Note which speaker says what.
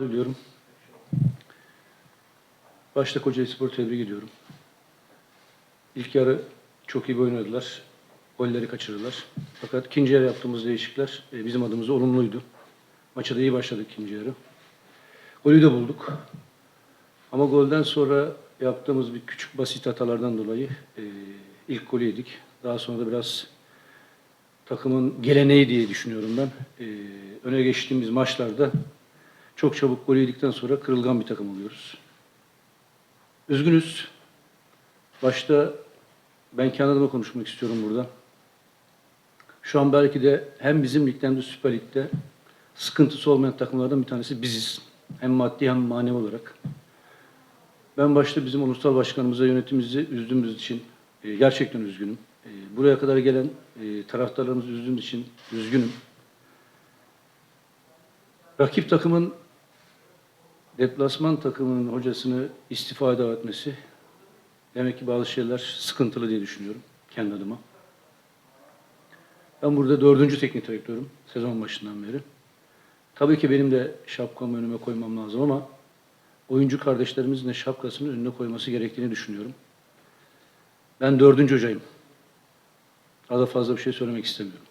Speaker 1: diliyorum. Başta Kocaeli Spor'u tebrik ediyorum. İlk yarı çok iyi oynadılar. Golleri kaçırdılar. Fakat ikinci yarı yaptığımız değişiklikler e, bizim adımıza olumluydu. Maça da iyi başladık ikinci yarı. Golü de bulduk. Ama golden sonra yaptığımız bir küçük basit hatalardan dolayı e, ilk golü yedik. Daha sonra da biraz takımın geleneği diye düşünüyorum ben. E, öne geçtiğimiz maçlarda çok çabuk gol yedikten sonra kırılgan bir takım oluyoruz. Üzgünüz. Başta ben kendi adıma konuşmak istiyorum burada. Şu an belki de hem bizim ligde hem de Süper Lig'de sıkıntısı olmayan takımlardan bir tanesi biziz. Hem maddi hem manevi olarak. Ben başta bizim ulusal başkanımıza, yönetimimizi üzdüğümüz için e, gerçekten üzgünüm. E, buraya kadar gelen e, taraftarlarımızı üzdüğümüz için üzgünüm. Rakip takımın deplasman takımının hocasını istifa etmesi demek ki bazı şeyler sıkıntılı diye düşünüyorum kendi adıma. Ben burada dördüncü teknik direktörüm sezon başından beri. Tabii ki benim de şapkamı önüme koymam lazım ama oyuncu kardeşlerimizin de şapkasını önüne koyması gerektiğini düşünüyorum. Ben dördüncü hocayım. Daha da fazla bir şey söylemek istemiyorum.